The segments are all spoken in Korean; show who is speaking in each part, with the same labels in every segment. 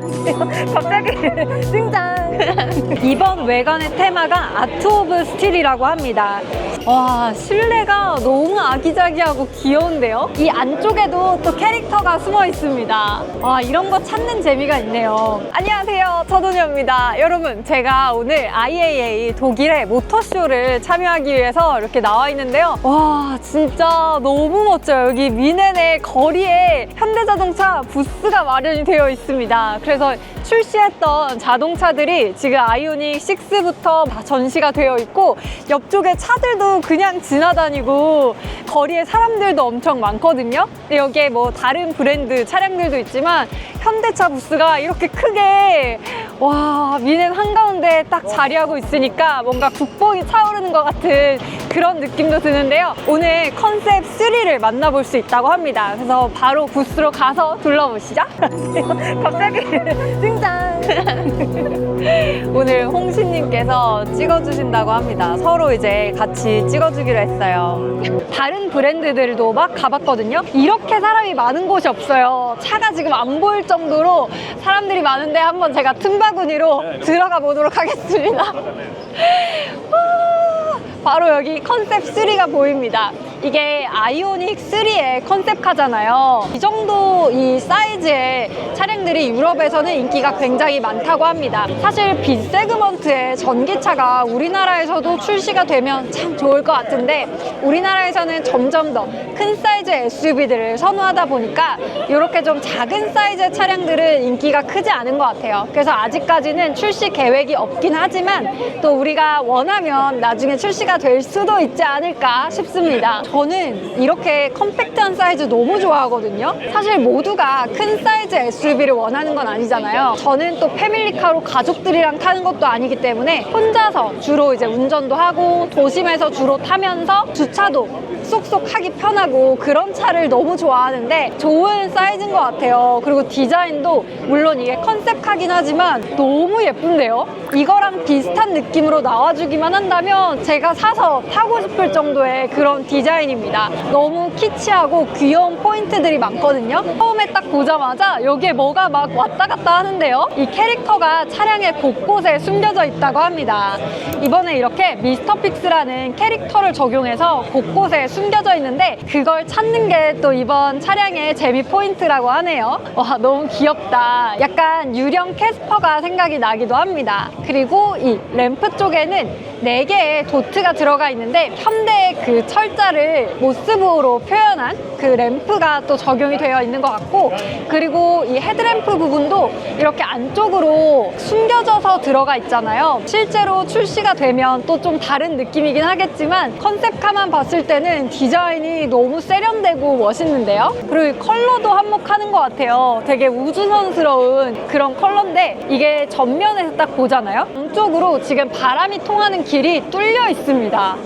Speaker 1: 갑자기 등장. 이번 외관의 테마가 아트 오브 스틸이라고 합니다. 와, 실내가 너무 아기자기하고 귀여운데요? 이 안쪽에도 또 캐릭터가 숨어 있습니다. 와, 이런 거 찾는 재미가 있네요. 안녕하세요. 천은여입니다. 여러분, 제가 오늘 IAA 독일의 모터쇼를 참여하기 위해서 이렇게 나와 있는데요. 와, 진짜 너무 멋져요. 여기 미넨의 거리에 현대자동차 부스가 마련이 되어 있습니다. 그래서 출시했던 자동차들이 지금 아이오닉 6부터 다 전시가 되어 있고 옆쪽에 차들도 그냥 지나다니고 거리에 사람들도 엄청 많거든요. 여기에 뭐 다른 브랜드 차량들도 있지만 현대차 부스가 이렇게 크게 와 미넨 한가운데 딱 자리하고 있으니까 뭔가 국뽕이 차오르는 것 같은 그런 느낌도 드는데요. 오늘 컨셉 3를 만나볼 수 있다고 합니다. 그래서 바로 부스로 가서 둘러보시죠. 갑자기 등장. 오늘 홍신님께서 찍어주신다고 합니다. 서로 이제 같이 찍어주기로 했어요. 다른 브랜드들도 막 가봤거든요. 이렇게 사람이 많은 곳이 없어요. 차가 지금 안 보일 정도로 사람들이 많은데 한번 제가 틈바구니로 들어가 보도록 하겠습니다. 와, 바로 여기 컨셉 3가 보입니다. 이게 아이오닉 3의 컨셉카잖아요. 이 정도 이 사이즈의 차량들이 유럽에서는 인기가 굉장히 많다고 합니다. 사실 빈 세그먼트의 전기차가 우리나라에서도 출시가 되면 참 좋을 것 같은데 우리나라에서는 점점 더 큰 사이즈의 SUV들을 선호하다 보니까 이렇게 좀 작은 사이즈의 차량들은 인기가 크지 않은 것 같아요. 그래서 아직까지는 출시 계획이 없긴 하지만 또 우리가 원하면 나중에 출시가 될 수도 있지 않을까 싶습니다. 저는 이렇게 컴팩트한 사이즈 너무 좋아하거든요. 사실 모두가 큰 사이즈 SUV를 원하는 건 아니잖아요. 저는 또 패밀리카로 가족들이랑 타는 것도 아니기 때문에 혼자서 주로 이제 운전도 하고 도심에서 주로 타면서 주차도 쏙쏙 하기 편하고 그런 차를 너무 좋아하는데 좋은 사이즈인 것 같아요. 그리고 디자인도 물론 이게 컨셉카긴 하지만 너무 예쁜데요? 이거랑 비슷한 느낌으로 나와주기만 한다면 제가 사서 타고 싶을 정도의 그런 디자인 입니다. 너무 키치하고 귀여운 포인트들이 많거든요. 처음에 딱 보자마자 여기에 뭐가 막 왔다 갔다 하는데요. 이 캐릭터가 차량의 곳곳에 숨겨져 있다고 합니다. 이번에 이렇게 미스터 픽스라는 캐릭터를 적용해서 곳곳에 숨겨져 있는데 그걸 찾는 게 또 이번 차량의 재미 포인트라고 하네요. 와 너무 귀엽다. 약간 유령 캐스퍼가 생각이 나기도 합니다. 그리고 이 램프 쪽에는 4개의 도트가 들어가 있는데 현대의 그 철자를 모스부로 표현한 그 램프가 또 적용이 되어 있는 것 같고 그리고 이 헤드램프 부분도 이렇게 안쪽으로 숨겨져서 들어가 있잖아요. 실제로 출시가 되면 또 좀 다른 느낌이긴 하겠지만 컨셉카만 봤을 때는 디자인이 너무 세련되고 멋있는데요. 그리고 이 컬러도 한몫하는 것 같아요. 되게 우주선스러운 그런 컬러인데 이게 전면에서 딱 보잖아요. 안쪽으로 지금 바람이 통하는 길이 뚫려 있습니다.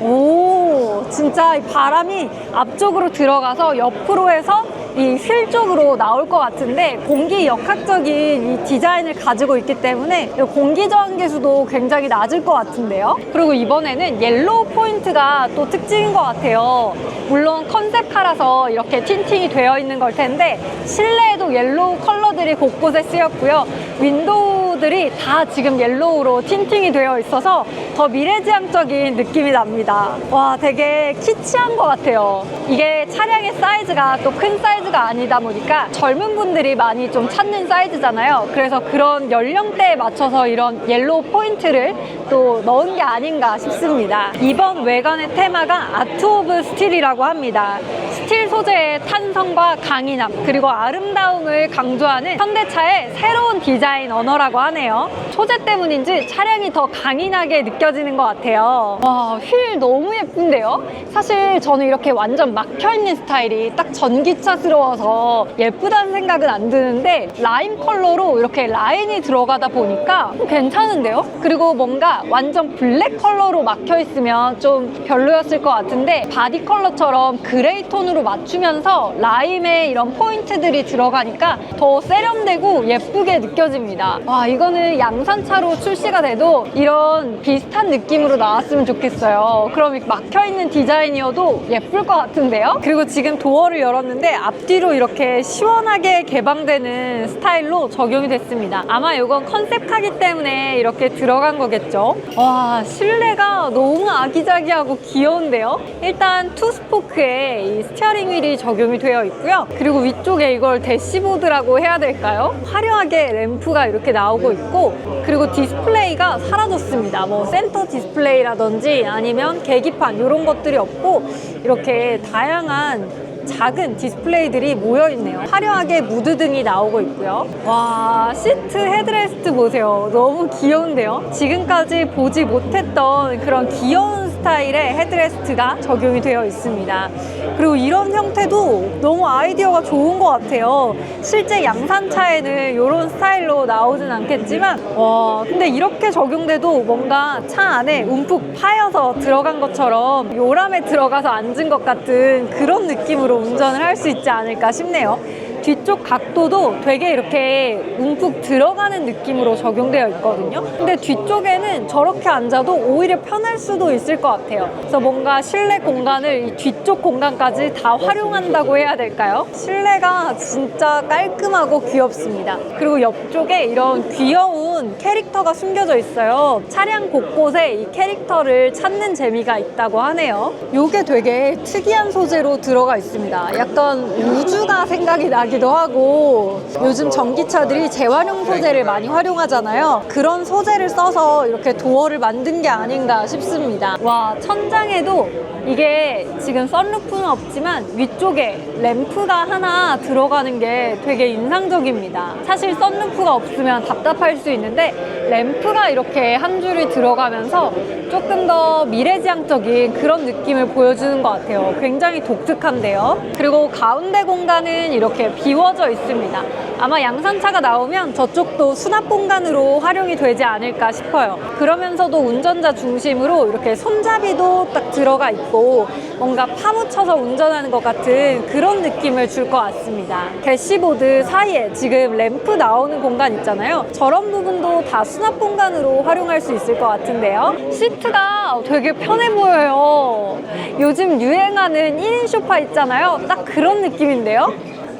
Speaker 1: 오, 진짜 이 바람이 앞쪽으로 들어가서 옆으로 해서 이 휠 쪽으로 나올 것 같은데 공기 역학적인 이 디자인을 가지고 있기 때문에 이 공기 저항 계수도 굉장히 낮을 것 같은데요. 그리고 이번에는 옐로우 포인트가 또 특징인 것 같아요. 물론 컨셉카라서 이렇게 틴팅이 되어 있는 걸 텐데 실내에도 옐로우 컬러들이 곳곳에 쓰였고요. 윈도우들이 다 지금 옐로우로 틴팅이 되어 있어서 더 미래지향적인 느낌이 납니다. 와, 되게 키치한 것 같아요. 이게 차량의 사이즈가 또 큰 사이즈가 아니다 보니까 젊은 분들이 많이 좀 찾는 사이즈잖아요. 그래서 그런 연령대에 맞춰서 이런 옐로우 포인트를 또 넣은 게 아닌가 싶습니다. 이번 외관의 테마가 아트 오브 스틸이라고 합니다. 스틸 소재의 탄성과 강인함 그리고 아름다움을 강조하는 현대차의 새로운 디자인 언어라고 하네요. 소재 때문인지 차량이 더 강인하게 느껴 지는 것 같아요. 와, 휠 너무 예쁜데요? 사실 저는 이렇게 완전 막혀있는 스타일이 딱 전기차스러워서 예쁘다는 생각은 안 드는데 라임 컬러로 이렇게 라인이 들어가다 보니까 괜찮은데요? 그리고 뭔가 완전 블랙 컬러로 막혀있으면 좀 별로였을 것 같은데 바디 컬러처럼 그레이 톤으로 맞추면서 라임에 이런 포인트들이 들어가니까 더 세련되고 예쁘게 느껴집니다. 와, 이거는 양산차로 출시가 돼도 이런 비슷한 밋밋한 느낌으로 나왔으면 좋겠어요. 그럼 이 막혀있는 디자인이어도 예쁠 것 같은데요? 그리고 지금 도어를 열었는데 앞뒤로 이렇게 시원하게 개방되는 스타일로 적용이 됐습니다. 아마 이건 컨셉카기 때문에 이렇게 들어간 거겠죠? 와, 실내가 너무 아기자기하고 귀여운데요? 일단 투스포크에 이 스티어링 휠이 적용이 되어 있고요. 그리고 위쪽에 이걸 대시보드라고 해야 될까요? 화려하게 램프가 이렇게 나오고 있고 그리고 디스플레이가 사라졌습니다. 뭐 센터 디스플레이라든지 아니면 계기판 이런 것들이 없고 이렇게 다양한 작은 디스플레이들이 모여 있네요. 화려하게 무드 등이 나오고 있고요. 와, 시트 헤드레스트 보세요. 너무 귀여운데요? 지금까지 보지 못했던 그런 귀여운 스타일의 헤드레스트가 적용이 되어 있습니다. 그리고 이런 형태도 너무 아이디어가 좋은 것 같아요. 실제 양산차에는 이런 스타일로 나오진 않겠지만, 와, 근데 이렇게 적용돼도 뭔가 차 안에 움푹 파여서 들어간 것처럼 요람에 들어가서 앉은 것 같은 그런 느낌으로 운전을 할 수 있지 않을까 싶네요. 뒤쪽 각도도 되게 이렇게 움푹 들어가는 느낌으로 적용되어 있거든요. 근데 뒤쪽에는 저렇게 앉아도 오히려 편할 수도 있을 것 같아요. 그래서 뭔가 실내 공간을 이 뒤쪽 공간까지 다 활용한다고 해야 될까요? 실내가 진짜 깔끔하고 귀엽습니다. 그리고 옆쪽에 이런 귀여운 캐릭터가 숨겨져 있어요. 차량 곳곳에 이 캐릭터를 찾는 재미가 있다고 하네요. 이게 되게 특이한 소재로 들어가 있습니다. 약간 우주가 생각이 나 기도 하고 요즘 전기차들이 재활용 소재를 많이 활용하잖아요. 그런 소재를 써서 이렇게 도어를 만든 게 아닌가 싶습니다. 와, 천장에도 이게 지금 썬루프는 없지만 위쪽에 램프가 하나 들어가는 게 되게 인상적입니다. 사실 썬루프가 없으면 답답할 수 있는데 램프가 이렇게 한 줄이 들어가면서 조금 더 미래지향적인 그런 느낌을 보여주는 것 같아요. 굉장히 독특한데요. 그리고 가운데 공간은 이렇게 비워져 있습니다. 아마 양산차가 나오면 저쪽도 수납 공간으로 활용이 되지 않을까 싶어요. 그러면서도 운전자 중심으로 이렇게 손잡이도 딱 들어가 있고 뭔가 파묻혀서 운전하는 것 같은 그런 느낌을 줄 것 같습니다. 대시보드 사이에 지금 램프 나오는 공간 있잖아요. 저런 부분도 다 수납 공간으로 활용할 수 있을 것 같은데요. 시트가 되게 편해 보여요. 요즘 유행하는 1인 소파 있잖아요. 딱 그런 느낌인데요.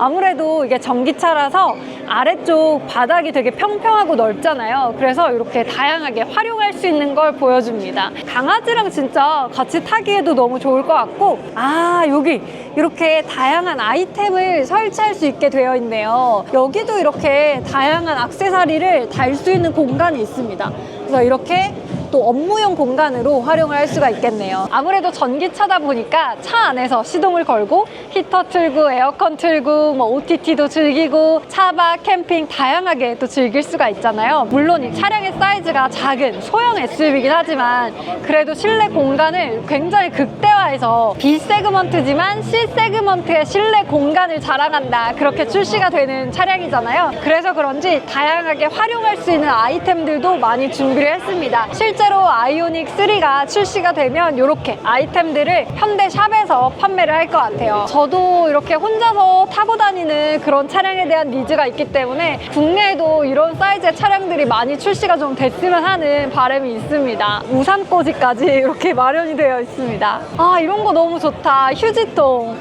Speaker 1: 아무래도 이게 전기차라서 아래쪽 바닥이 되게 평평하고 넓잖아요. 그래서 이렇게 다양하게 활용할 수 있는 걸 보여줍니다. 강아지랑 진짜 같이 타기에도 너무 좋을 것 같고, 아, 여기 이렇게 다양한 아이템을 설치할 수 있게 되어 있네요. 여기도 이렇게 다양한 악세사리를 달 수 있는 공간이 있습니다. 그래서 이렇게 또 업무용 공간으로 활용을 할 수가 있겠네요. 아무래도 전기차다 보니까 차 안에서 시동을 걸고 히터 틀고 에어컨 틀고 뭐 OTT도 즐기고 차박, 캠핑 다양하게 또 즐길 수가 있잖아요. 물론 이 차량의 사이즈가 작은 소형 SUV이긴 하지만 그래도 실내 공간을 굉장히 극대화해서 B 세그먼트지만 C 세그먼트의 실내 공간을 자랑한다. 그렇게 출시가 되는 차량이잖아요. 그래서 그런지 다양하게 활용할 수 있는 아이템들도 많이 준비를 했습니다. 실제 로 아이오닉 3가 출시가 되면 이렇게 아이템들을 현대 샵에서 판매를 할 것 같아요. 저도 이렇게 혼자서 타고 다니는 그런 차량에 대한 니즈가 있기 때문에 국내에도 이런 사이즈의 차량들이 많이 출시가 좀 됐으면 하는 바람이 있습니다. 우산꽂이까지 이렇게 마련이 되어 있습니다. 아, 이런 거 너무 좋다. 휴지통.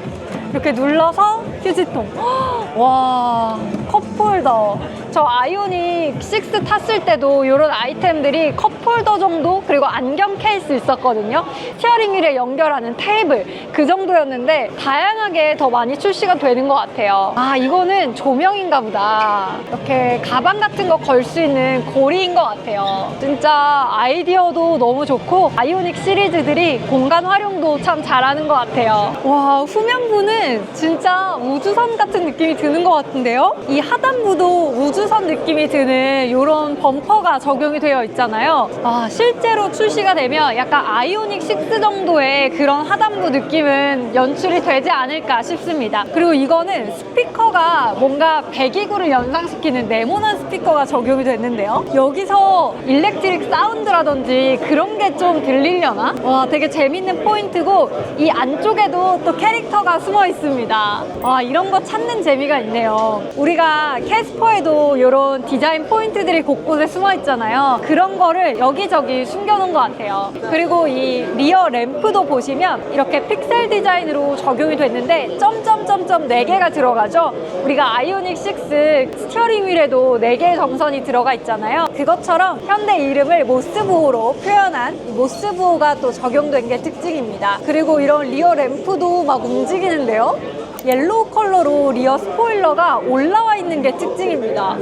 Speaker 1: 이렇게 눌러서 휴지통. 헉, 와, 컵홀더. 저 아이오닉 6 탔을 때도 이런 아이템들이 컵홀더 정도 그리고 안경 케이스 있었거든요. 스티어링 휠에 연결하는 테이블 그 정도였는데 다양하게 더 많이 출시가 되는 것 같아요. 아 이거는 조명인가 보다. 이렇게 가방 같은 거 걸 수 있는 고리인 것 같아요. 진짜 아이디어도 너무 좋고 아이오닉 시리즈들이 공간 활용도 참 잘하는 것 같아요. 와 후면부는 진짜 우주선 같은 느낌이 드는 것 같은데요? 이 하단부도 우주 선 느낌이 드는 이런 범퍼가 적용이 되어 있잖아요. 아, 실제로 출시가 되면 약간 아이오닉 6 정도의 그런 하단부 느낌은 연출이 되지 않을까 싶습니다. 그리고 이거는 스피커가 뭔가 배기구를 연상시키는 네모난 스피커가 적용이 됐는데요. 여기서 일렉트릭 사운드라든지 그런 게 좀 들리려나? 와, 되게 재밌는 포인트고 이 안쪽에도 또 캐릭터가 숨어 있습니다. 와, 이런 거 찾는 재미가 있네요. 우리가 캐스퍼에도 이런 디자인 포인트들이 곳곳에 숨어 있잖아요. 그런 거를 여기저기 숨겨놓은 것 같아요. 그리고 이 리어 램프도 보시면 이렇게 픽셀 디자인으로 적용이 됐는데 점점점점 4개가 들어가죠. 우리가 아이오닉 6 스티어링 휠에도 4개의 점선이 들어가 있잖아요. 그것처럼 현대 이름을 모스부호로 표현한 이 모스부호가 또 적용된 게 특징입니다. 그리고 이런 리어 램프도 막 움직이는데요. 옐로우 컬러로 리어 스포일러가 올라와 있는 게 특징입니다.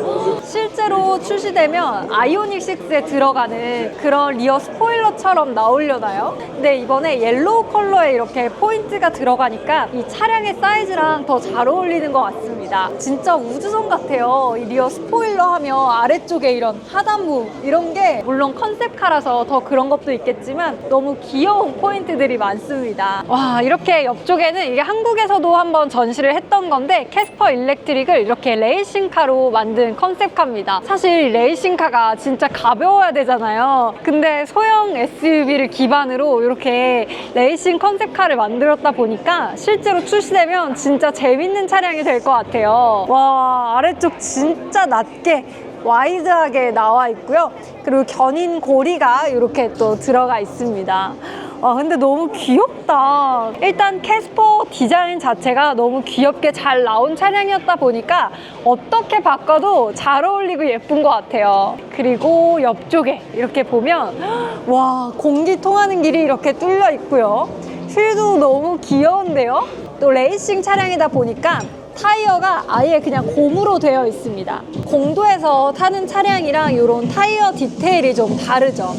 Speaker 1: 실제로 출시되면 아이오닉 6에 들어가는 그런 리어 스포일러처럼 나오려나요? 근데 이번에 옐로우 컬러에 이렇게 포인트가 들어가니까 이 차량의 사이즈랑 더 잘 어울리는 것 같습니다. 진짜 우주선 같아요. 이 리어 스포일러 하면 아래쪽에 이런 하단부 이런 게 물론 컨셉카라서 더 그런 것도 있겠지만 너무 귀여운 포인트들이 많습니다. 와 이렇게 옆쪽에는 이게 한국에서도 한번 전시를 했던 건데 캐스퍼 일렉트릭을 이렇게 레이싱카로 만든 컨셉카입니다. 사실 레이싱카가 진짜 가벼워야 되잖아요. 근데 소형 SUV를 기반으로 이렇게 레이싱 컨셉카를 만들었다 보니까 실제로 출시되면 진짜 재밌는 차량이 될 것 같아요. 와 아래쪽 진짜 낮게 와이드하게 나와 있고요. 그리고 견인 고리가 이렇게 또 들어가 있습니다. 아, 근데 너무 귀엽다. 일단 캐스퍼 디자인 자체가 너무 귀엽게 잘 나온 차량이었다 보니까 어떻게 바꿔도 잘 어울리고 예쁜 것 같아요. 그리고 옆쪽에 이렇게 보면, 와, 공기 통하는 길이 이렇게 뚫려 있고요. 휠도 너무 귀여운데요? 또 레이싱 차량이다 보니까 타이어가 아예 그냥 곰으로 되어 있습니다. 공도에서 타는 차량이랑 이런 타이어 디테일이 좀 다르죠.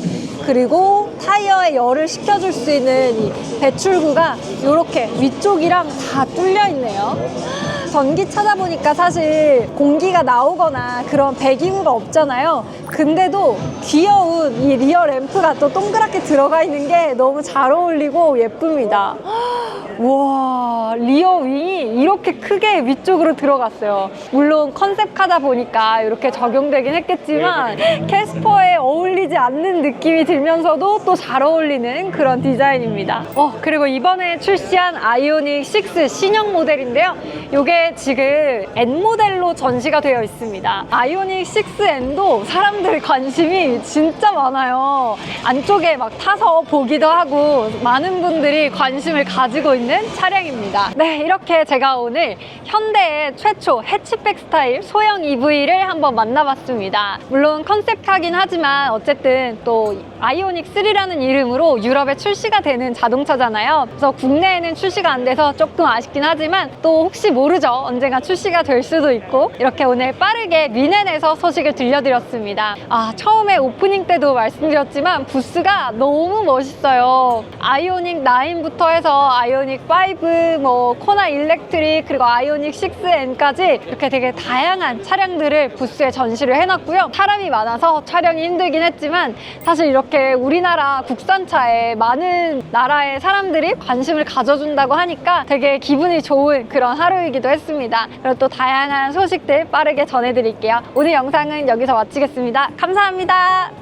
Speaker 1: 그리고 타이어에 열을 식혀줄 수 있는 이 배출구가 이렇게 위쪽이랑 다 뚫려 있네요. 전기차다 보니까 사실 공기가 나오거나 그런 배기구가 없잖아요. 근데도 귀여운 이 리어 램프가 또 동그랗게 들어가 있는 게 너무 잘 어울리고 예쁩니다. 우와, 리어 윙이 이렇게 크게 위쪽으로 들어갔어요. 물론 컨셉카다 보니까 이렇게 적용되긴 했겠지만 캐스퍼에 어울리지 않는 느낌이 들면서도 또 잘 어울리는 그런 디자인입니다. 어, 그리고 이번에 출시한 아이오닉 6 신형 모델인데요. 이게 지금 N 모델로 전시가 되어 있습니다. 아이오닉 6N도 사람들 관심이 진짜 많아요. 안쪽에 막 타서 보기도 하고 많은 분들이 관심을 가지고 있는 차량입니다. 네, 이렇게 제가 오늘 현대의 최초 해치백 스타일 소형 EV를 한번 만나봤습니다. 물론 컨셉카긴 하지만 어쨌든 또 아이오닉 3라는 이름으로 유럽에 출시가 되는 자동차잖아요. 그래서 국내에는 출시가 안 돼서 조금 아쉽긴 하지만 또 혹시 모르죠. 언젠가 출시가 될 수도 있고 이렇게 오늘 빠르게 미넨에서 소식을 들려드렸습니다. 아, 처음에 오프닝 때도 말씀드렸지만 부스가 너무 멋있어요. 아이오닉 9부터 해서 아이오닉 5, 뭐 코나 일렉트릭 그리고 아이오닉 6N까지 이렇게 되게 다양한 차량들을 부스에 전시를 해놨고요. 사람이 많아서 촬영이 힘들긴 했지만 사실 이렇게 우리나라 국산차에 많은 나라의 사람들이 관심을 가져준다고 하니까 되게 기분이 좋은 그런 하루이기도 했습니다. 그리고 또 다양한 소식들 빠르게 전해드릴게요. 오늘 영상은 여기서 마치겠습니다. 감사합니다.